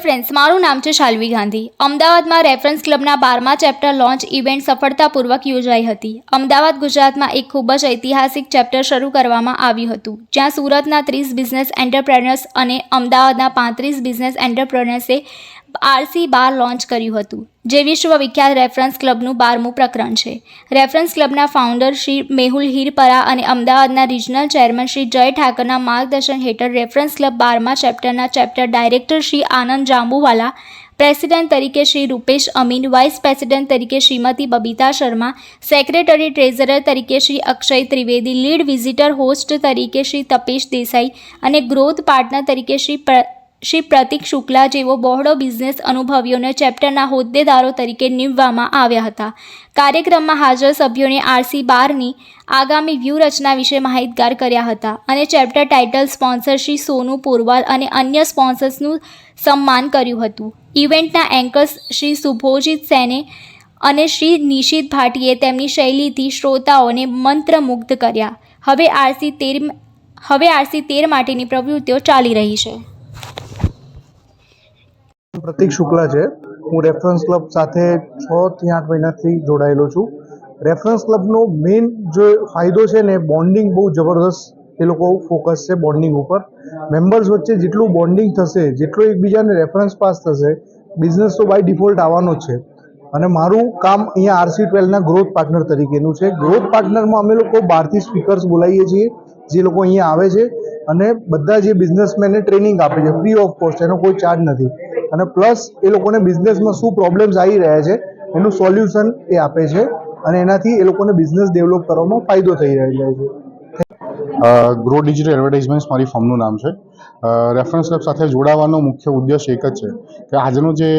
Friends મારું નામ છે શાલ્વી ગાંધી. અમદાવાદમાં રેફરન્સ ક્લબના બારમા ચેપ્ટર લોન્ચ ઇવેન્ટ સફળતાપૂર્વક યોજાઈ હતી. અમદાવાદ, ગુજરાતમાં એક ખૂબ જ ઐતિહાસિક ચેપ્ટર શરૂ કરવામાં આવ્યું હતું, જ્યાં સુરતના ત્રીસ બિઝનેસ એન્ટરપ્રેનર્સ અને અમદાવાદના પાંત્રીસ બિઝનેસ એન્ટરપ્રેનર્સે આરસી બાર લોન્ચ કર્યું હતું, જે વિશ્વ વિખ્યાત રેફરન્સ ક્લબનું બારમું પ્રકરણ છે. રેફરન્સ ક્લબના ફાઉન્ડર શ્રી મેહુલ હીરપરા અને અમદાવાદના રિજનલ ચેરમેન શ્રી જય ઠાકરના માર્ગદર્શન હેઠળ રેફરન્સ ક્લબ બારમા ચેપ્ટરના chapter director Shri Anand Jambuwala president તરીકે શ્રી રૂપેશ અમીન વાઇસ પ્રેસિડેન્ટ તરીકે શ્રીમતી બબીતા શર્મા સેક્રેટરી ટ્રેઝરર તરીકે Shri Akshay Trivedi lead visitor host તરીકે શ્રી તપેશ દેસાઈ અને ગ્રોથ પાર્ટનર તરીકે શ્રી શ્રી પ્રતિક શુક્લા જેવો બહોળો બિઝનેસ અનુભવીઓને ચેપ્ટરના હોદ્દેદારો તરીકે નીમવામાં આવ્યા હતા. કાર્યક્રમમાં હાજર સભ્યોને આરસી બારની આગામી વ્યૂહરચના વિશે માહિતગાર કર્યા હતા અને chapter title sponsor Shri Sonu Porwal અને અન્ય સ્પોન્સર્સનું સન્માન કર્યું હતું. ઇવેન્ટના એન્કર્સ શ્રી સુભોજિત સેને અને શ્રી નિશિત ભાટીએ તેમની શૈલીથી શ્રોતાઓને મંત્રમુગ્ધ કર્યા. હવે આરસી તેર, હવે આરસી તેર માટેની પ્રવૃત્તિઓ ચાલી રહી છે. પ્રતિક શુક્લા છે. હું રેફરન્સ ક્લબ સાથે છ થી આઠ મહિનાથી જોડાયેલો છું. રેફરન્સ ક્લબનો મેઇન જે ફાયદો છે ને, બોન્ડિંગ બહુ જબરદસ્ત એ લોકો ફોકસ છે બોન્ડિંગ ઉપર. મેમ્બર્સ વચ્ચે જેટલું બોન્ડિંગ થશે, જેટલો એકબીજાને રેફરન્સ પાસ થશે, બિઝનેસ તો બાય ડિફોલ્ટ આવવાનો જ છે. અને મારું કામ અહીંયા આરસી ટ્વેલ્વના ગ્રોથ પાર્ટનર તરીકેનું છે. ગ્રોથ પાર્ટનરમાં અમે લોકો બહારથી સ્પીકર્સ બોલાવીએ છીએ, જે લોકો અહીંયા આવે છે. અને બધા જે બિઝનેસમેનને ટ્રેનિંગ આપે છે, ફ્રી ઓફ કોસ્ટ, એનો કોઈ ચાર્જ નથી. અને પ્લસ એ લોકોને બિઝનેસમાં શું પ્રોબ્લેમ્સ આવી રહ્યા છે, એનું સોલ્યુશન એ આપે છે અને એનાથી એ લોકોને બિઝનેસ ડેવલપ કરવામાં ફાયદો થઈ રહ્યો છે. ગ્રો ડિજિટલ એડવર્ટાઇઝમેન્ટ્સ મારી ફર્મનું નામ છે. રેફરન્સ લેબ સાથે જોડાવાનો મુખ્ય ઉદ્દેશ એક જ છે કે આજનો જે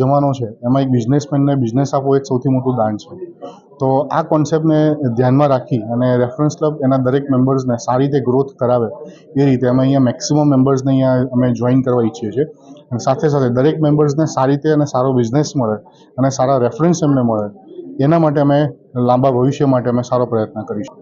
જમાનો છે, એમાં એક બિઝનેસમેનને બિઝનેસ આપવો એક સૌથી મોટું દાન છે. તો આ કોન્સેપ્ટને ધ્યાનમાં રાખી અને રેફરન્સ ક્લબ એના દરેક મેમ્બર્સને સારી રીતે ગ્રોથ કરાવે એ રીતે અમે અહીંયા મેક્સિમમ મેમ્બર્સને અહીંયા અમે જોઈન કરવા ઈચ્છીએ છીએ. અને સાથે સાથે દરેક મેમ્બર્સને સારી રીતે અને સારો બિઝનેસ મળે અને સારા રેફરન્સ એમને મળે. એના માટે અમે લાંબા ભવિષ્ય માટે અમે સારો પ્રયત્ન કરીશું.